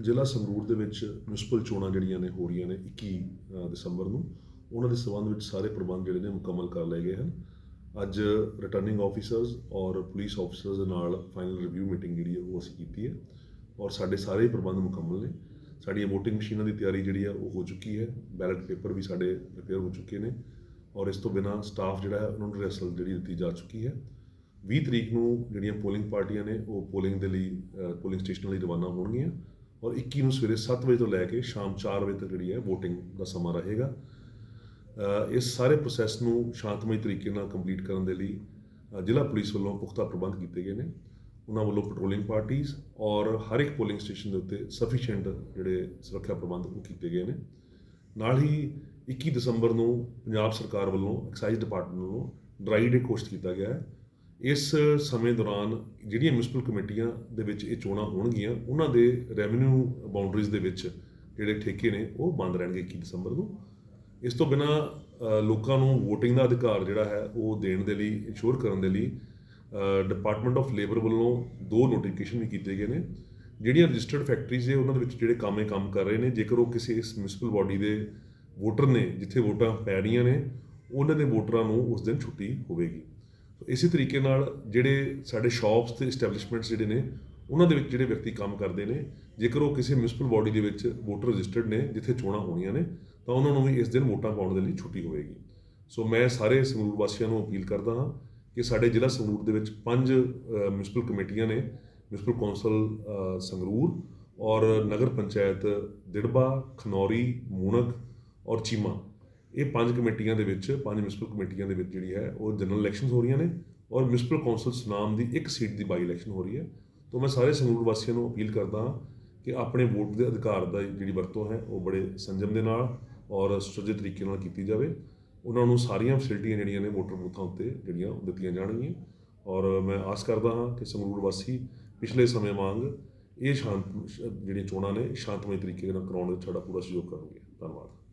ਜ਼ਿਲ੍ਹਾ ਸੰਗਰੂਰ ਦੇ ਵਿੱਚ ਮਿਊਨਿਸਪਲ ਚੋਣਾਂ ਜਿਹੜੀਆਂ ਨੇ, ਹੋ ਰਹੀਆਂ ਨੇ 21 ਦਸੰਬਰ ਨੂੰ, ਉਹਨਾਂ ਦੇ ਸਬੰਧ ਵਿੱਚ ਸਾਰੇ ਪ੍ਰਬੰਧ ਜਿਹੜੇ ਨੇ ਮੁਕੰਮਲ ਕਰ ਲਏ ਗਏ ਹਨ। ਅੱਜ ਰਿਟਰਨਿੰਗ ਆਫੀਸਰਸ ਔਰ ਪੁਲਿਸ ਆਫੀਸਰਸ ਦੇ ਨਾਲ ਫਾਈਨਲ ਰਿਵਿਊ ਮੀਟਿੰਗ ਜਿਹੜੀ ਹੈ ਉਹ ਅਸੀਂ ਕੀਤੀ ਹੈ ਔਰ ਸਾਡੇ ਸਾਰੇ ਹੀ ਪ੍ਰਬੰਧ ਮੁਕੰਮਲ ਨੇ। ਸਾਡੀਆਂ VOTING ਮਸ਼ੀਨਾਂ ਦੀ ਤਿਆਰੀ ਜਿਹੜੀ ਆ ਉਹ ਹੋ ਚੁੱਕੀ ਹੈ ਬੈਲਟ ਪੇਪਰ ਵੀ ਸਾਡੇ ਪ੍ਰਿਪੇਅਰ ਹੋ ਚੁੱਕੇ ਨੇ ਔਰ ਇਸ ਤੋਂ ਬਿਨਾ ਸਟਾਫ ਜਿਹੜਾ ਹੈ ਉਹਨਾਂ ਨੂੰ ਰਿਹਰਸਲ ਜਿਹੜੀ ਦਿੱਤੀ ਜਾ ਚੁੱਕੀ ਹੈ। 20 ਤਰੀਕ ਨੂੰ ਜਿਹੜੀਆਂ ਪੋਲਿੰਗ ਪਾਰਟੀਆਂ ਨੇ, ਉਹ ਪੋਲਿੰਗ ਦੇ ਲਈ ਪੋਲਿੰਗ ਸਟੇਸ਼ਨਾਂ ਲਈ ਰਵਾਨਾ ਹੋਣਗੀਆਂ ਔਰ 21 ਨੂੰ ਸਵੇਰੇ 7 ਵਜੇ ਤੋਂ ਲੈ ਕੇ ਸ਼ਾਮ 4 ਵਜੇ ਤੱਕ ਜਿਹੜੀ ਹੈ VOTING ਦਾ ਸਮਾਂ ਰਹੇਗਾ। ਇਸ ਸਾਰੇ ਪ੍ਰੋਸੈਸ ਨੂੰ ਸ਼ਾਂਤਮਈ ਤਰੀਕੇ ਨਾਲ ਕੰਪਲੀਟ ਕਰਨ ਦੇ ਲਈ ਜ਼ਿਲ੍ਹਾ ਪੁਲਿਸ ਵੱਲੋਂ ਪੁਖਤਾ ਪ੍ਰਬੰਧ ਕੀਤੇ ਗਏ ਨੇ। ਉਹਨਾਂ ਵੱਲੋਂ ਪੈਟਰੋਲਿੰਗ ਪਾਰਟੀਆਂ ਔਰ ਹਰ ਇੱਕ ਪੋਲਿੰਗ ਸਟੇਸ਼ਨ ਦੇ ਉੱਤੇ ਸਫੀਸ਼ੀਐਂਟ ਜਿਹੜੇ ਸੁਰੱਖਿਆ ਪ੍ਰਬੰਧ ਉਹ ਕੀਤੇ ਗਏ ਨੇ। ਨਾਲ ਹੀ 21 ਦਸੰਬਰ ਨੂੰ ਪੰਜਾਬ ਸਰਕਾਰ ਵੱਲੋਂ ਐਕਸਾਈਜ਼ ਡਿਪਾਰਟਮੈਂਟ ਵੱਲੋਂ ਡਰਾਈ ਡੇ ਘੋਸ਼ਿਤ ਕੀਤਾ ਗਿਆ ਹੈ। ਇਸ ਸਮੇਂ ਦੌਰਾਨ ਜਿਹੜੀਆਂ ਮਿਊਨਿਸਪਲ ਕਮੇਟੀਆਂ ਦੇ ਵਿੱਚ ਇਹ ਚੋਣਾਂ ਹੋਣਗੀਆਂ, ਉਹਨਾਂ ਦੇ ਰੈਵਨਿਊ ਬਾਉਂਡਰੀਜ਼ ਦੇ ਵਿੱਚ ਜਿਹੜੇ ਠੇਕੇ ਨੇ, ਉਹ ਬੰਦ ਰਹਿਣਗੇ 21 ਦਸੰਬਰ ਨੂੰ। ਇਸ ਤੋਂ ਬਿਨਾ ਲੋਕਾਂ ਨੂੰ VOTING ਦਾ ਅਧਿਕਾਰ ਜਿਹੜਾ ਹੈ, ਉਹ ਦੇਣ ਦੇ ਲਈ ਇਨਸ਼ੋਰ ਕਰਨ ਦੇ ਲਈ ਡਿਪਾਰਟਮੈਂਟ ਆਫ ਲੇਬਰ ਵੱਲੋਂ ਦੋ ਨੋਟੀਫਿਕੇਸ਼ਨ ਵੀ ਕੀਤੇ ਗਏ ਨੇ। ਜਿਹੜੀਆਂ ਰਜਿਸਟਰਡ ਫੈਕਟਰੀਜ਼ ਨੇ, ਉਹਨਾਂ ਦੇ ਵਿੱਚ ਜਿਹੜੇ ਕਾਮੇ ਕੰਮ ਕਰ ਰਹੇ ਨੇ, ਜੇਕਰ ਉਹ ਕਿਸੇ ਇਸ ਮਿਊਨਿਸਪਲ ਬਾਡੀ ਦੇ ਵੋਟਰ ਨੇ, ਜਿੱਥੇ ਵੋਟਾਂ ਪੈ ਰਹੀਆਂ ਨੇ, ਉਹਨਾਂ ਦੇ ਵੋਟਰਾਂ ਨੂੰ ਉਸ ਦਿਨ ਛੁੱਟੀ ਹੋਵੇਗੀ। ਇਸੇ ਤਰੀਕੇ ਨਾਲ ਜਿਹੜੇ ਸਾਡੇ ਸ਼ਾਪਸ ਤੇ ਐਸਟੈਬਲਿਸ਼ਮੈਂਟਸ ਜਿਹੜੇ ਨੇ, ਉਹਨਾਂ ਦੇ ਵਿੱਚ ਜਿਹੜੇ ਵਿਅਕਤੀ ਕੰਮ ਕਰਦੇ ਨੇ, ਜੇਕਰ ਉਹ ਕਿਸੇ ਮਿਊਨਿਸਪਲ ਬਾਡੀ ਦੇ ਵਿੱਚ ਵੋਟਰ ਰਜਿਸਟਰਡ ਨੇ, ਜਿੱਥੇ ਚੋਣਾਂ ਹੋਣੀਆਂ ਨੇ, ਤਾਂ ਉਹਨਾਂ ਨੂੰ ਵੀ ਇਸ ਦਿਨ ਵੋਟਾਂ ਪਾਉਣ ਦੇ ਲਈ ਛੁੱਟੀ ਹੋਵੇਗੀ। ਸੋ ਮੈਂ ਸਾਰੇ ਸੰਗਰੂਰ ਵਾਸੀਆਂ ਨੂੰ ਅਪੀਲ ਕਰਦਾ ਹਾਂ ਕਿ ਸਾਡੇ ਜ਼ਿਲ੍ਹਾ ਸੰਗਰੂਰ ਦੇ ਵਿੱਚ ਪੰਜ ਮਿਊਨਿਸਪਲ ਕਮੇਟੀਆਂ ਨੇ ਮਿਊਨਿਸਪਲ ਕੌਂਸਲ ਸੰਗਰੂਰ ਔਰ ਨਗਰ ਪੰਚਾਇਤ, ਦਿੜਬਾ, ਖਨੌਰੀ ਮੂਣਕ ਔਰ ਚੀਮਾ। ਇਹ ਪੰਜ ਕਮੇਟੀਆਂ ਦੇ ਵਿੱਚ, ਪੰਜ ਮਿਊਨਿਸਪਲ ਕਮੇਟੀਆਂ ਦੇ ਵਿੱਚ ਜਿਹੜੀ ਹੈ, ਉਹ ਜਨਰਲ ਇਲੈਕਸ਼ਨਸ ਹੋ ਰਹੀਆਂ ਨੇ ਔਰ ਮਿਊਨਿਸਪਲ ਕੌਂਸਲਸ ਨਾਮ ਦੀ ਇੱਕ ਸੀਟ ਦੀ ਬਾਈ ਇਲੈਕਸ਼ਨ ਹੋ ਰਹੀ ਹੈ। ਤੋਂ ਮੈਂ ਸਾਰੇ ਸੰਗਰੂਰ ਵਾਸੀਆਂ ਨੂੰ ਅਪੀਲ ਕਰਦਾ ਹਾਂ ਕਿ ਆਪਣੇ ਵੋਟ ਦੇ ਅਧਿਕਾਰ ਦਾ ਜਿਹੜੀ ਵਰਤੋਂ ਹੈ, ਉਹ ਬੜੇ ਸੰਜਮ ਦੇ ਨਾਲ ਔਰ ਸੁਚੱਜੇ ਤਰੀਕੇ ਨਾਲ ਕੀਤੀ ਜਾਵੇ। ਉਹਨਾਂ ਨੂੰ ਸਾਰੀਆਂ ਫੈਸਿਲਿਟੀਆਂ ਜਿਹੜੀਆਂ ਨੇ ਵੋਟਰ ਬੂਥਾਂ ਉੱਤੇ ਜਿਹੜੀਆਂ ਦਿੱਤੀਆਂ ਜਾਣਗੀਆਂ ਔਰ ਮੈਂ ਆਸ ਕਰਦਾ ਹਾਂ ਕਿ ਸੰਗਰੂਰ ਵਾਸੀ ਪਿਛਲੇ ਸਮੇਂ ਵਾਂਗ ਇਹ ਸ਼ਾਂਤ, ਜਿਹੜੀਆਂ ਚੋਣਾਂ ਨੇ, ਸ਼ਾਂਤਮਈ ਤਰੀਕੇ ਨਾਲ ਕਰਾਉਣ ਵਿੱਚ ਸਾਡਾ ਪੂਰਾ ਸਹਿਯੋਗ ਕਰਨਗੇ। ਧੰਨਵਾਦ।